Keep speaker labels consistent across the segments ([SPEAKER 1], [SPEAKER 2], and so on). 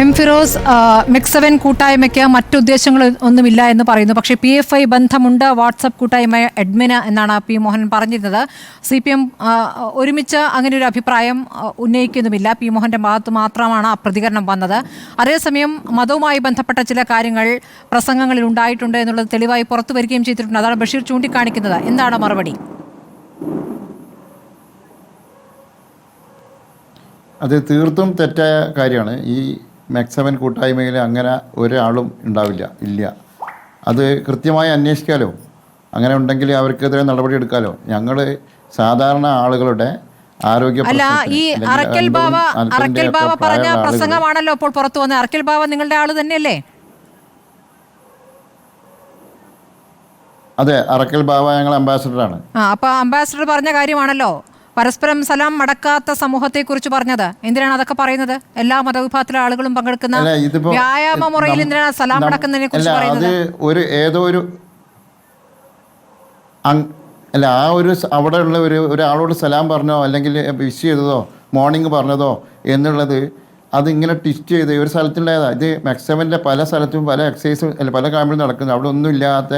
[SPEAKER 1] M Firoz മെക്സവൻ കൂട്ടായ്മയ്ക്ക് മറ്റുദ്ദേശങ്ങൾ ഒന്നുമില്ല എന്ന് പറയുന്നു. പക്ഷേ പി എഫ് ഐ ബന്ധമുണ്ട്. വാട്സപ്പ് കൂട്ടായ്മ അഡ്മിന് എന്നാണ് പി മോഹൻ പറഞ്ഞിരുന്നത്. സി പി എം ഒരുമിച്ച് അങ്ങനെ ഒരു അഭിപ്രായം ഉന്നയിക്കുന്നുമില്ല. പി മോഹന്റെ ഭാഗത്ത് മാത്രമാണ് ആ പ്രതികരണം വന്നത്. അതേസമയം മതവുമായി ബന്ധപ്പെട്ട ചില കാര്യങ്ങൾ പ്രസംഗങ്ങളിൽ ഉണ്ടായിട്ടുണ്ട് എന്നുള്ളത് തെളിവായി പുറത്തു വരികയും ചെയ്തിട്ടുണ്ട്. അതാണ് ബഷീർ ചൂണ്ടിക്കാണിക്കുന്നത്. എന്താണ് മറുപടി?
[SPEAKER 2] അത് തീർത്തും തെറ്റായ കാര്യമാണ്. ഈ മെക്സവൻ കൂട്ടായ്മയിൽ അങ്ങനെ ഒരാളും ഉണ്ടാവില്ല ഇല്ല. അത് കൃത്യമായി അന്വേഷിക്കാലോ. അങ്ങനെ ഉണ്ടെങ്കിൽ അവർക്കെതിരെ നടപടി എടുക്കാലോ. ഞങ്ങൾ സാധാരണ ആളുകളുടെ ആരോഗ്യ
[SPEAKER 1] അല്ല ഈ അറക്കൽ ബാവ അറക്കൽ ബാവ പറഞ്ഞ പ്രസംഗമാണല്ലോ ഇപ്പോൾ പുറത്തു വന്നത്. അറക്കൽ ബാവ നിങ്ങളുടെ ആൾ തന്നെയല്ലേ?
[SPEAKER 2] അതെ അറക്കൽ ബാബ ഞങ്ങൾ അംബാസഡറാണ്
[SPEAKER 1] ആ അപ്പൊ അംബാസിഡർ പറഞ്ഞ കാര്യമാണല്ലോ. പരസ്പരം സലാം മടക്കാത്ത സമൂഹത്തെ കുറിച്ച് പറഞ്ഞത്? എന്തിനാണ് അതൊക്കെ പറയുന്നത്? എല്ലാ മതവിഭാഗത്തിലെ ആളുകളും പങ്കെടുക്കുന്ന വ്യായാമ മുറയിൽ എന്തിനാണ് സലാം മടക്കുന്നതിനെ കുറിച്ച് പറയുന്നത്?
[SPEAKER 2] ഒരു ഏതോ ഒരു അല്ല ആ ഒരു അവിടെയുള്ള അവിടെ ഉള്ള ഒരു ഒരാളോട് സലാം പറഞ്ഞോ അല്ലെങ്കിൽ വിഷ് ചെയ്തതോ മോർണിംഗ് പറഞ്ഞതോ എന്നുള്ളത് അതിങ്ങനെ ട്വിസ്റ്റ് ചെയ്ത് ഒരു സ്ഥലത്തുണ്ടായതാണ് ഇത് മെക്സവന്റെ പല സ്ഥലത്തും പല എക്സസൈസും അല്ല പല ക്യാമ്പിലും നടക്കുന്നു. അവിടെ ഒന്നും ഇല്ലാത്ത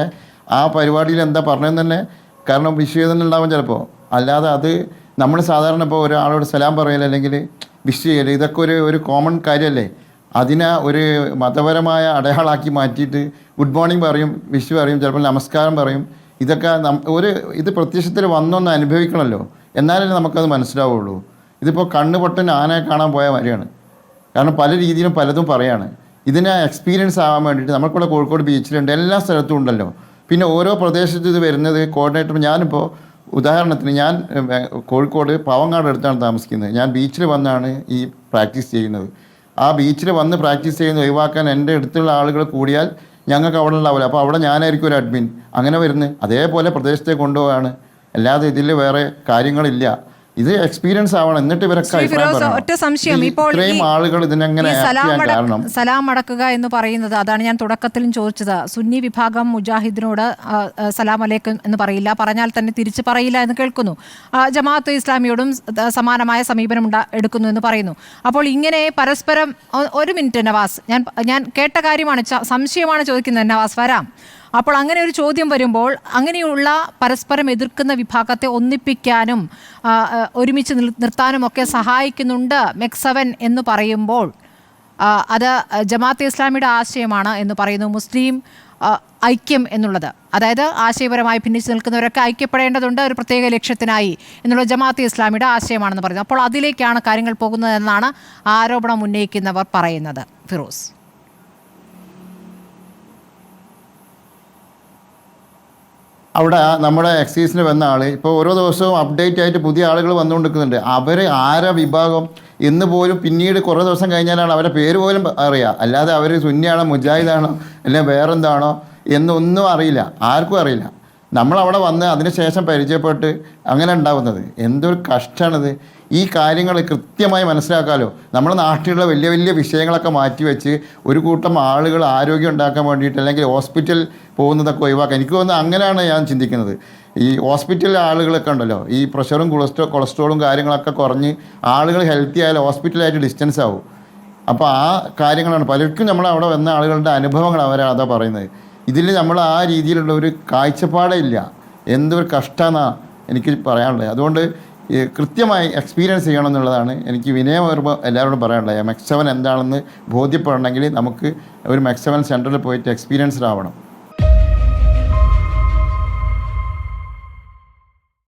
[SPEAKER 2] ആ പരിപാടിയിൽ എന്താ പറഞ്ഞതെന്ന് തന്നെ കാരണം വിഷ് ചെയ്തെന്നുണ്ടാവും ചിലപ്പോൾ അല്ലാതെ അത് നമ്മൾ സാധാരണ ഇപ്പോൾ ഒരാളോട് സലാം പറയൽ അല്ലെങ്കിൽ വിഷ് ചെയ്യൽ ഇതൊക്കെ ഒരു ഒരു കോമൺ കാര്യമല്ലേ? അതിനെ ഒരു മതപരമായ അടയാളാക്കി മാറ്റിയിട്ട് ഗുഡ് മോർണിംഗ് പറയും വിഷ് പറയും ചിലപ്പോൾ നമസ്കാരം പറയും. ഇതൊക്കെ ഒരു ഇത് പ്രത്യക്ഷത്തിൽ വന്നൊന്ന് അനുഭവിക്കണമല്ലോ. എന്നാലേ നമുക്കത് മനസ്സിലാവുള്ളൂ. ഇതിപ്പോൾ കണ്ണ് പൊട്ടൻ ആനയെ കാണാൻ പോയ മാതിരിയാണ്. കാരണം പല രീതിയിലും പലതും പറയാണ്. ഇതിനെ എക്സ്പീരിയൻസ് ആവാൻ വേണ്ടിയിട്ട് നമുക്കിവിടെ കോഴിക്കോട് ബീച്ചിലുണ്ട് എല്ലാ സ്ഥലത്തും ഉണ്ടല്ലോ. പിന്നെ ഓരോ പ്രദേശത്തും ഇത് വരുന്നത് കോർഡിനേറ്റർ ഞാനിപ്പോൾ ഉദാഹരണത്തിന് ഞാൻ കോഴിക്കോട് പാവങ്ങാട് അടുത്താണ് താമസിക്കുന്നത്. ഞാൻ ബീച്ചിൽ വന്നാണ് ഈ പ്രാക്ടീസ് ചെയ്യുന്നത്. ആ ബീച്ചിൽ വന്ന് പ്രാക്ടീസ് ചെയ്യുന്ന ഒഴിവാക്കാൻ എന്റെ അടുത്തുള്ള ആളുകൾ കൂടിയാൽ ഞങ്ങൾക്ക് അവിടെ ഉണ്ടാവില്ല. അപ്പോൾ അവിടെ ഞാനായിരിക്കും ഒരു അഡ്മിൻ. അങ്ങനെ വരുന്നത് അതേപോലെ പ്രദേശത്തെ കൊണ്ടുപോവാണ്. അല്ലാതെ ഇതിൽ വേറെ കാര്യങ്ങളില്ല. ഇത് എക്സ്പീരിയൻസ് ആവണം. എന്നിട്ട് ഇവരൊക്കെ.
[SPEAKER 1] ഒറ്റ സംശയം. ഇപ്പോൾ
[SPEAKER 2] ഇത്രയും ആളുകൾ ഇതിനെങ്ങനെ
[SPEAKER 1] സലാം
[SPEAKER 2] കാരണം?
[SPEAKER 1] സലാം അടക്കുക എന്ന് പറയുന്നത് അതാണ് ഞാൻ തുടക്കത്തിലും ചോദിച്ചത്. സുന്നി വിഭാഗം മുജാഹിദിനോട് സലാം അലേക്കും എന്ന് പറയില്ല. പറഞ്ഞാൽ തന്നെ തിരിച്ചു പറയില്ല എന്ന് കേൾക്കുന്നു. ജമാഅത്ത് ഇസ്ലാമിയോടും സമാനമായ സമീപനം ഉണ്ടാ എടുക്കുന്നു എന്ന് പറയുന്നു. അപ്പോൾ ഇങ്ങനെ പരസ്പരം ഒരു മിനിറ്റ് നവാസ് ഞാൻ ഞാൻ കേട്ട കാര്യമാണ്. സംശയമാണ് ചോദിക്കുന്നത്. നവാസ് വരാം. അപ്പോൾ അങ്ങനെ ഒരു ചോദ്യം വരുമ്പോൾ അങ്ങനെയുള്ള പരസ്പരം എതിർക്കുന്ന വിഭാഗത്തെ ഒന്നിപ്പിക്കാനും ഒരുമിച്ച് നിർത്താനും ഒക്കെ സഹായിക്കുന്നുണ്ട് മെക്സവൻ എന്ന് പറയുമ്പോൾ. അത് ജമാഅത്തെ ഇസ്ലാമിയുടെ ആശയമാണ് എന്ന് പറയുന്നു മുസ്ലിം ഐക്യം എന്നുള്ളത്. അതായത് ആശയപരമായി ഭിന്നിച്ച് നിൽക്കുന്നവരൊക്കെ ഐക്യപ്പെടേണ്ടതുണ്ട് ഒരു പ്രത്യേക ലക്ഷ്യത്തിനായി എന്നുള്ള ജമാഅത്തെ ഇസ്ലാമിയുടെ ആശയമാണെന്ന് പറയുന്നത് അപ്പോൾ അതിലേക്കാണ് കാര്യങ്ങൾ പോകുന്നതെന്നാണ് ആരോപണം ഉന്നയിക്കുന്നവർ പറയുന്നത്. ഫിറോസ്.
[SPEAKER 2] അവിടെ നമ്മുടെ എക്സൈസിന് വന്ന ആൾ ഇപ്പോൾ ഓരോ ദിവസവും അപ്ഡേറ്റ് ആയിട്ട് പുതിയ ആളുകൾ വന്നുകൊണ്ടിരിക്കുന്നുണ്ട്. അവർ ആരാ വിഭാഗം ഇന്ന് പോലും പിന്നീട് കുറേ ദിവസം കഴിഞ്ഞാലാണ് അവരുടെ പേര് പോലും അറിയുക അല്ലാതെ അവർ സുന്നിയാണോ മുജാഹിദാണോ അല്ലെങ്കിൽ വേറെന്താണോ എന്നൊന്നും അറിയില്ല. ആർക്കും അറിയില്ല. നമ്മളവിടെ വന്ന് അതിനുശേഷം പരിചയപ്പെട്ട് അങ്ങനെ ഉണ്ടാകുന്നത് എന്തൊരു കഷ്ടമാണിത് ഈ കാര്യങ്ങൾ കൃത്യമായി മനസ്സിലാക്കാമല്ലോ നമ്മുടെ നാട്ടിലുള്ള വലിയ വലിയ വിഷയങ്ങളൊക്കെ മാറ്റിവെച്ച് ഒരു കൂട്ടം ആളുകൾ ആരോഗ്യം ഉണ്ടാക്കാൻ വേണ്ടിയിട്ട് അല്ലെങ്കിൽ ഹോസ്പിറ്റൽ പോകുന്നതൊക്കെ ഒഴിവാക്കാൻ. എനിക്ക് തോന്നുന്നത് അങ്ങനെയാണ് ഞാൻ ചിന്തിക്കുന്നത്. ഈ ഹോസ്പിറ്റലിലെ ആളുകളൊക്കെ ഉണ്ടല്ലോ. ഈ പ്രഷറും കൊളസ്ട്രോ കൊളസ്ട്രോളും കാര്യങ്ങളൊക്കെ കുറഞ്ഞ് ആളുകൾ ഹെൽത്തി ആയാലും ഹോസ്പിറ്റലായിട്ട് ഡിസ്റ്റൻസ് ആവും. അപ്പോൾ ആ കാര്യങ്ങളാണ്. പലർക്കും നമ്മൾ അവിടെ വന്ന ആളുകളുടെ അനുഭവങ്ങൾ അവരാണ് അതാ പറയുന്നത്. ഇതിൽ നമ്മൾ ആ രീതിയിലുള്ള ഒരു കാഴ്ചപ്പാടേ ഇല്ല. എന്തൊരു കഷ്ടമെന്നാണ് എനിക്ക് പറയാനുള്ളത്. അതുകൊണ്ട് കൃത്യമായി എക്സ്പീരിയൻസ് ചെയ്യണം എന്നുള്ളതാണ് എനിക്ക് വിനയപൂർവം എല്ലാവരോടും പറയാനുള്ളത്. മെക്സവൻ എന്താണെന്ന് ബോധ്യപ്പെടണമെങ്കിൽ നമുക്ക് ഒരു മെക്സവൻ സെന്ററിൽ പോയിട്ട് എക്സ്പീരിയൻസ്ഡ് ആവണം.